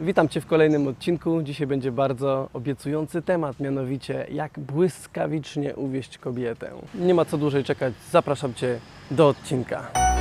Witam Cię w kolejnym odcinku. Dzisiaj będzie bardzo obiecujący temat, mianowicie jak błyskawicznie uwieść kobietę. Nie ma co dłużej czekać, zapraszam Cię do odcinka.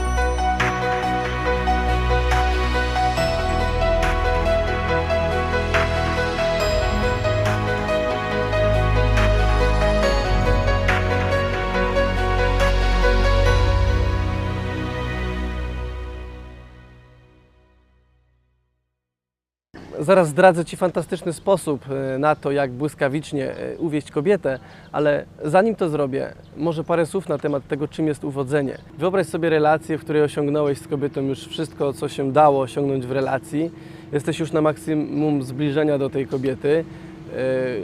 Zaraz zdradzę Ci fantastyczny sposób e, na to, jak błyskawicznie e, uwieść kobietę, ale zanim to zrobię, może parę słów na temat tego, czym jest uwodzenie. Wyobraź sobie relację, w której osiągnąłeś z kobietą już wszystko, co się dało osiągnąć w relacji. Jesteś już na maksimum zbliżenia do tej kobiety.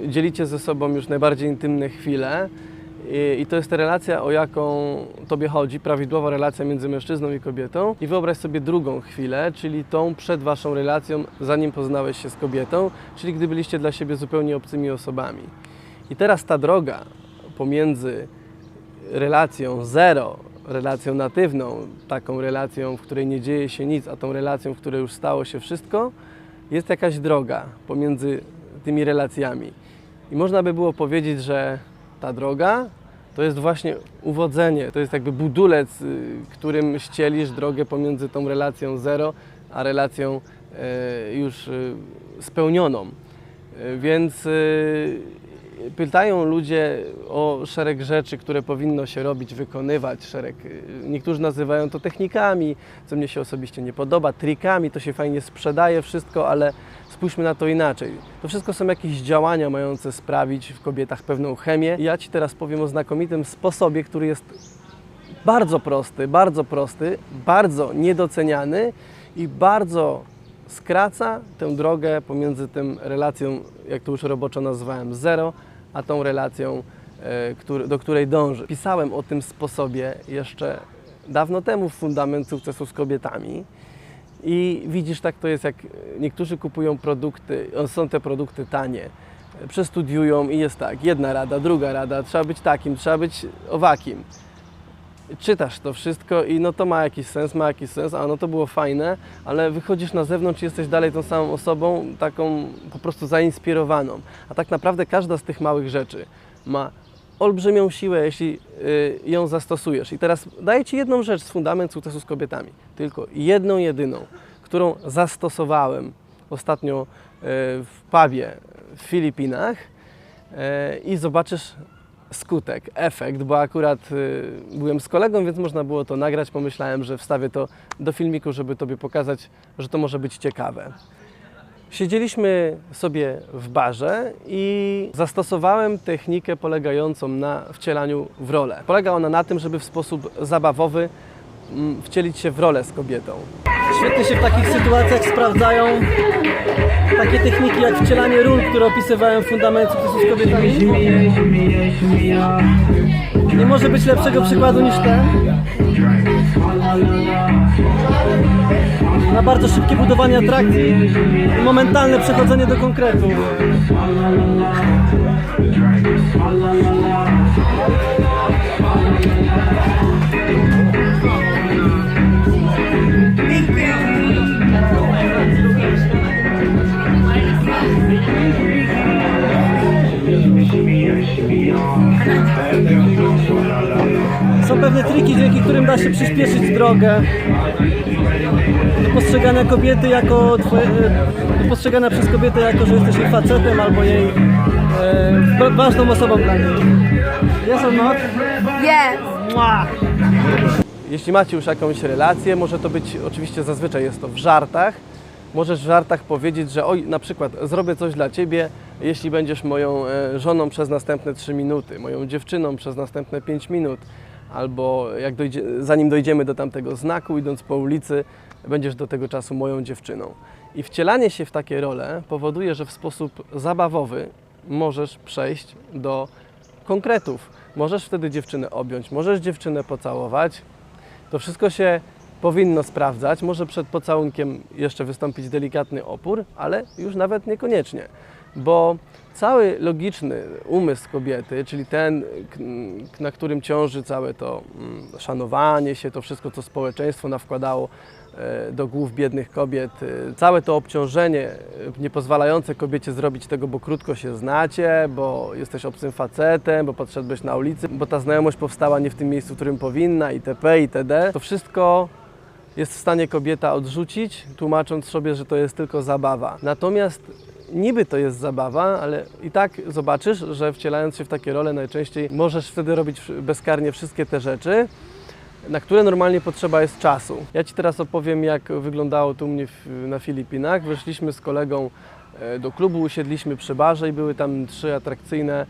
e, Dzielicie ze sobą już najbardziej intymne chwile. I, I to jest ta relacja, o jaką Tobie chodzi, prawidłowa relacja między mężczyzną i kobietą. I wyobraź sobie drugą chwilę, czyli tą przed Waszą relacją, zanim poznałeś się z kobietą, czyli gdy byliście dla siebie zupełnie obcymi osobami. I teraz ta droga pomiędzy relacją zero, relacją natywną, taką relacją, w której nie dzieje się nic, a tą relacją, w której już stało się wszystko, jest jakaś droga pomiędzy tymi relacjami. I można by było powiedzieć, że ta droga to jest właśnie uwodzenie, to jest jakby budulec, y, którym ścielisz drogę pomiędzy tą relacją zero, a relacją e, już y, spełnioną. Więc y, pytają ludzie o szereg rzeczy, które powinno się robić, wykonywać, szereg, y, niektórzy nazywają to technikami, co mnie się osobiście nie podoba, trikami, to się fajnie sprzedaje wszystko, ale spójrzmy na to inaczej. To wszystko są jakieś działania mające sprawić w kobietach pewną chemię. Ja Ci teraz powiem o znakomitym sposobie, który jest bardzo prosty, bardzo prosty, bardzo niedoceniany i bardzo skraca tę drogę pomiędzy tym relacją, jak to już roboczo nazwałem, zero, a tą relacją, e, do której dąży. Pisałem o tym sposobie jeszcze dawno temu w Fundament Sukcesu z Kobietami. I widzisz, tak to jest, jak niektórzy kupują produkty, o, są te produkty tanie, przestudiują i jest tak, jedna rada, druga rada, trzeba być takim, trzeba być owakim czytasz to wszystko i no to ma jakiś sens, ma jakiś sens, a no to było fajne, ale wychodzisz na zewnątrz i jesteś dalej tą samą osobą, taką po prostu zainspirowaną. A tak naprawdę każda z tych małych rzeczy ma olbrzymią siłę, jeśli y, ją zastosujesz. I teraz daję Ci jedną rzecz z fundament sukcesu z kobietami, tylko jedną, jedyną, którą zastosowałem ostatnio y, w pubie w Filipinach y, i zobaczysz skutek, efekt, bo akurat y, byłem z kolegą, więc można było to nagrać. Pomyślałem, że wstawię to do filmiku, żeby Tobie pokazać, że to może być ciekawe. Siedzieliśmy sobie w barze i zastosowałem technikę polegającą na wcielaniu w rolę. Polega ona na tym, żeby w sposób zabawowy wcielić się w rolę z kobietą. Świetnie się w takich sytuacjach sprawdzają takie techniki jak wcielanie ról, które opisywałem w fundamencie z kobietami. Nie może być lepszego przykładu niż ten. Na bardzo szybkie budowanie atrakcji i momentalne przechodzenie do konkretu. Są pewne triki, dzięki którym da się przyspieszyć drogę do postrzegania kobiety jako twoje, e, do postrzegania przez kobietę jako, że jesteś jej facetem albo jej e, wa- ważną osobą dla niej. Yes or not? Yes. Mua. Jeśli macie już jakąś relację, może to być, oczywiście zazwyczaj jest to w żartach, możesz w żartach powiedzieć, że oj, na przykład zrobię coś dla Ciebie, jeśli będziesz moją e, żoną przez następne 3 minuty, moją dziewczyną przez następne 5 minut, albo jak dojdzie, zanim dojdziemy do tamtego znaku, idąc po ulicy, będziesz do tego czasu moją dziewczyną. I wcielanie się w takie role powoduje, że w sposób zabawowy możesz przejść do konkretów. Możesz wtedy dziewczynę objąć, możesz dziewczynę pocałować. To wszystko się powinno sprawdzać. Może przed pocałunkiem jeszcze wystąpić delikatny opór, ale już nawet niekoniecznie, bo cały logiczny umysł kobiety, czyli ten, na którym ciąży całe to mm, szanowanie się, to wszystko, co społeczeństwo nawkładało e, do głów biednych kobiet. E, Całe to obciążenie e, nie pozwalające kobiecie zrobić tego, bo krótko się znacie, bo jesteś obcym facetem, bo podszedłeś na ulicy, bo ta znajomość powstała nie w tym miejscu, w którym powinna, itp., itd. To wszystko jest w stanie kobieta odrzucić, tłumacząc sobie, że to jest tylko zabawa. Natomiast niby to jest zabawa, ale i tak zobaczysz, że wcielając się w takie role najczęściej możesz wtedy robić bezkarnie wszystkie te rzeczy, na które normalnie potrzeba jest czasu. Ja Ci teraz opowiem, jak wyglądało tu mnie na Filipinach. Wyszliśmy z kolegą e, do klubu, usiedliśmy przy barze i były tam trzy atrakcyjne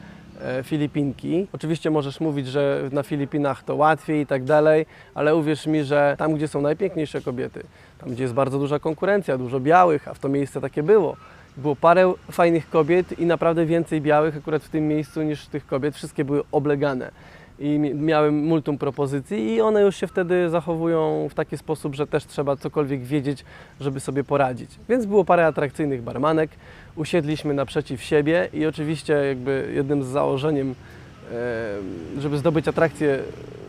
Filipinki. Oczywiście możesz mówić, że na Filipinach to łatwiej i tak dalej, ale uwierz mi, że tam, gdzie są najpiękniejsze kobiety, tam, gdzie jest bardzo duża konkurencja, dużo białych, a w to miejsce takie było, było parę fajnych kobiet i naprawdę więcej białych akurat w tym miejscu niż tych kobiet. Wszystkie były oblegane i mi- miałem multum propozycji i one już się wtedy zachowują w taki sposób, że też trzeba cokolwiek wiedzieć, żeby sobie poradzić. Więc było parę atrakcyjnych barmanek, usiedliśmy naprzeciw siebie i oczywiście jakby jednym z założeniem, żeby zdobyć atrakcję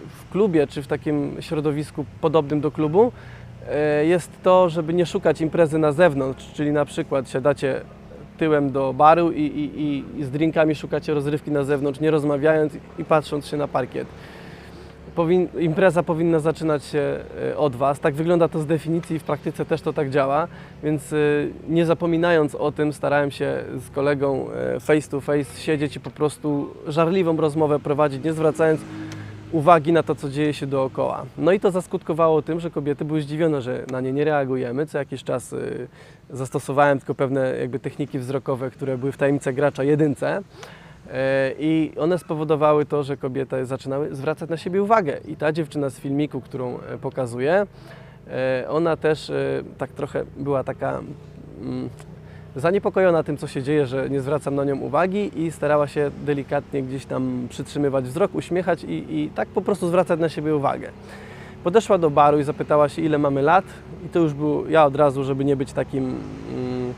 w klubie czy w takim środowisku podobnym do klubu, e, jest to, żeby nie szukać imprezy na zewnątrz, czyli na przykład siadacie tyłem do baru i, i, i, z drinkami szukacie rozrywki na zewnątrz, nie rozmawiając i patrząc się na parkiet. Powin, impreza powinna zaczynać się e, od Was. Tak wygląda to z definicji i w praktyce też to tak działa, więc e, nie zapominając o tym, starałem się z kolegą e, face to face siedzieć i po prostu żarliwą rozmowę prowadzić, nie zwracając uwagi na to, co dzieje się dookoła. No i to zaskutkowało tym, że kobiety były zdziwione, że na nie nie reagujemy. Co jakiś czas y, zastosowałem tylko pewne jakby techniki wzrokowe, które były w tajemnicy gracza jedynce. E, I one spowodowały to, że kobiety zaczynały zwracać na siebie uwagę. I ta dziewczyna z filmiku, którą e, pokazuję, ona też tak trochę była taka mm, zaniepokojona tym, co się dzieje, że nie zwracam na nią uwagi i starała się delikatnie gdzieś tam przytrzymywać wzrok, uśmiechać i, i tak po prostu zwracać na siebie uwagę. Podeszła do baru i zapytała się, ile mamy lat i to już był ja od razu, żeby nie być takim mm,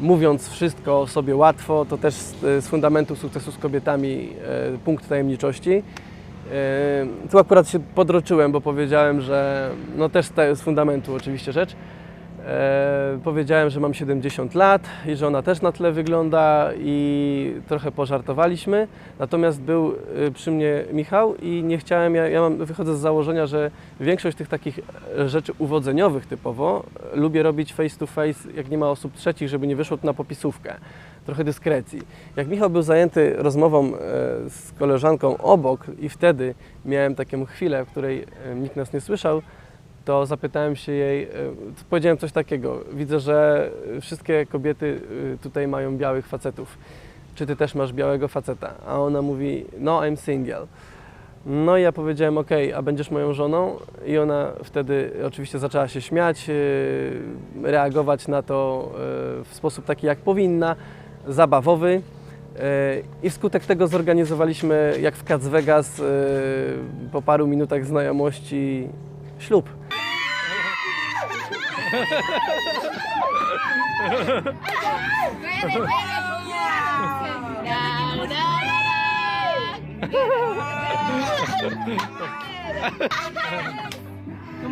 mówiąc wszystko sobie łatwo, to też z, z fundamentu sukcesu z kobietami e, punkt tajemniczości. E, tu akurat się podroczyłem, bo powiedziałem, że no też te, z fundamentu oczywiście rzecz. E, powiedziałem, że mam 70 lat i że ona też na tle wygląda i trochę pożartowaliśmy. Natomiast był y, przy mnie Michał i nie chciałem, ja, ja mam, wychodzę z założenia, że większość tych takich e, rzeczy uwodzeniowych typowo e, lubię robić face to face, jak nie ma osób trzecich, żeby nie wyszło to na popisówkę. Trochę dyskrecji. Jak Michał był zajęty rozmową z koleżanką obok i wtedy miałem taką chwilę, w której nikt nas nie słyszał, to zapytałem się jej, e, powiedziałem coś takiego, widzę, że wszystkie kobiety e, tutaj mają białych facetów. Czy ty też masz białego faceta? A ona mówi, no I'm single. No i ja powiedziałem, ok, a będziesz moją żoną? I ona wtedy oczywiście zaczęła się śmiać, e, reagować na to e, w sposób taki jak powinna, zabawowy. E, I wskutek tego zorganizowaliśmy, jak w Cats Vegas, e, po paru minutach znajomości, ślub.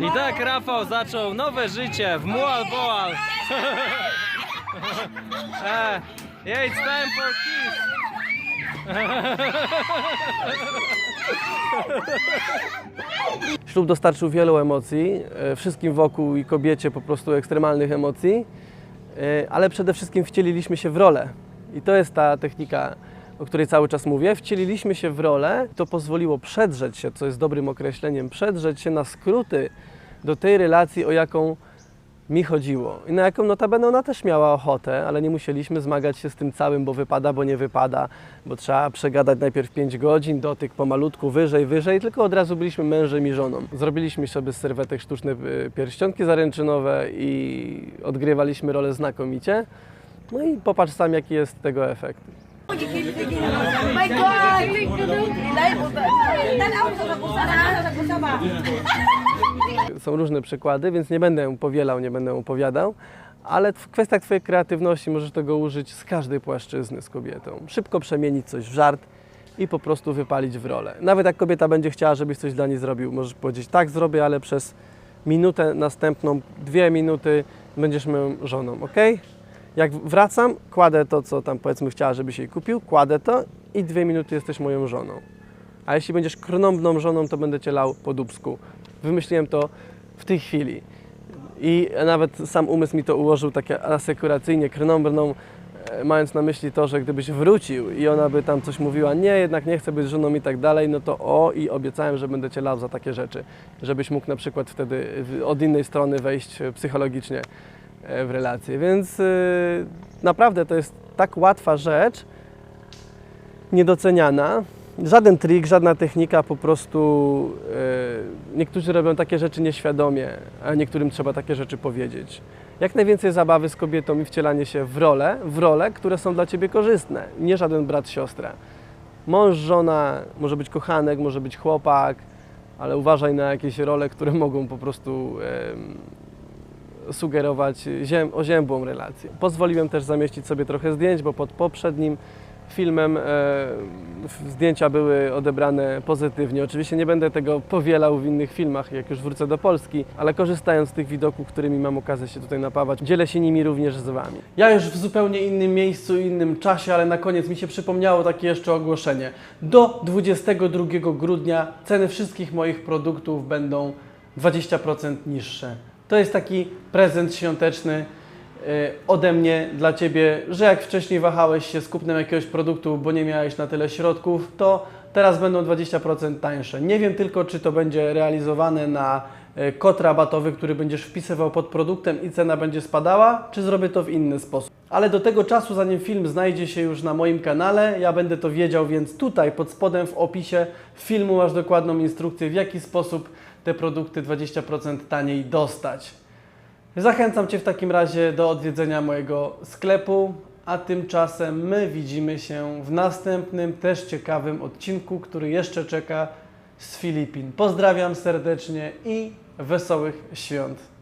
I tak Rafał zaczął nowe życie w Mual Boal. eh, yeah, it's time for kiss. Ślub dostarczył wielu emocji, e, wszystkim wokół i kobiecie po prostu ekstremalnych emocji, e, ale przede wszystkim wcieliliśmy się w rolę. I to jest ta technika, o której cały czas mówię. Wcieliliśmy się w rolę, to pozwoliło przedrzeć się, co jest dobrym określeniem, przedrzeć się na skróty do tej relacji, o jaką mi chodziło. I na jaką notabene ona też miała ochotę, ale nie musieliśmy zmagać się z tym całym, bo wypada, bo nie wypada, bo trzeba przegadać najpierw 5 godzin, dotyk pomalutku, wyżej, wyżej, tylko od razu byliśmy mężem i żoną. Zrobiliśmy sobie z serwetek sztuczne y, pierścionki zaręczynowe i odgrywaliśmy rolę znakomicie. No i popatrz sam, jaki jest tego efekt. Oh Są różne przykłady, więc nie będę powielał, nie będę opowiadał, ale w kwestiach Twojej kreatywności możesz tego użyć z każdej płaszczyzny z kobietą. Szybko przemienić coś w żart i po prostu wypalić w rolę. Nawet jak kobieta będzie chciała, żebyś coś dla niej zrobił, możesz powiedzieć tak zrobię, ale przez minutę następną, dwie minuty będziesz moją żoną, ok? Jak wracam, kładę to, co tam powiedzmy chciała, żebyś jej kupił, kładę to i dwie minuty jesteś moją żoną. A jeśli będziesz krnąbną żoną, to będę cię lał po dubsku. Wymyśliłem to w tej chwili. I nawet sam umysł mi to ułożył takie asekuracyjnie, krnąbrną, e, mając na myśli to, że gdybyś wrócił i ona by tam coś mówiła, nie, jednak nie chcę być żoną i tak dalej, no to o i obiecałem, że będę cię lał za takie rzeczy, żebyś mógł na przykład wtedy od innej strony wejść psychologicznie e, w relację. Więc e, naprawdę to jest tak łatwa rzecz, niedoceniana. Żaden trik, żadna technika, po prostu e, niektórzy robią takie rzeczy nieświadomie, a niektórym trzeba takie rzeczy powiedzieć. Jak najwięcej zabawy z kobietą i wcielanie się w role, w role, które są dla Ciebie korzystne, nie żaden brat, siostra. Mąż, żona, może być kochanek, może być chłopak, ale uważaj na jakieś role, które mogą po prostu sugerować oziębłą relację. Pozwoliłem też zamieścić sobie trochę zdjęć, bo pod poprzednim filmem e, zdjęcia były odebrane pozytywnie. Oczywiście nie będę tego powielał w innych filmach, jak już wrócę do Polski, ale korzystając z tych widoków, którymi mam okazję się tutaj napawać, dzielę się nimi również z Wami. Ja już w zupełnie innym miejscu, innym czasie, ale na koniec mi się przypomniało takie jeszcze ogłoszenie. Do 22 grudnia ceny wszystkich moich produktów będą 20% niższe. To jest taki prezent świąteczny ode mnie dla Ciebie, że jak wcześniej wahałeś się z kupnem jakiegoś produktu, bo nie miałeś na tyle środków, to teraz będą 20% tańsze. Nie wiem tylko, czy to będzie realizowane na y, kod rabatowy, który będziesz wpisywał pod produktem i cena będzie spadała, czy zrobię to w inny sposób. Ale do tego czasu, zanim film znajdzie się już na moim kanale, ja będę to wiedział, więc tutaj pod spodem w opisie filmu masz dokładną instrukcję, w jaki sposób te produkty 20% taniej dostać. Zachęcam Cię w takim razie do odwiedzenia mojego sklepu, a tymczasem my widzimy się w następnym też ciekawym odcinku, który jeszcze czeka z Filipin. Pozdrawiam serdecznie i wesołych świąt.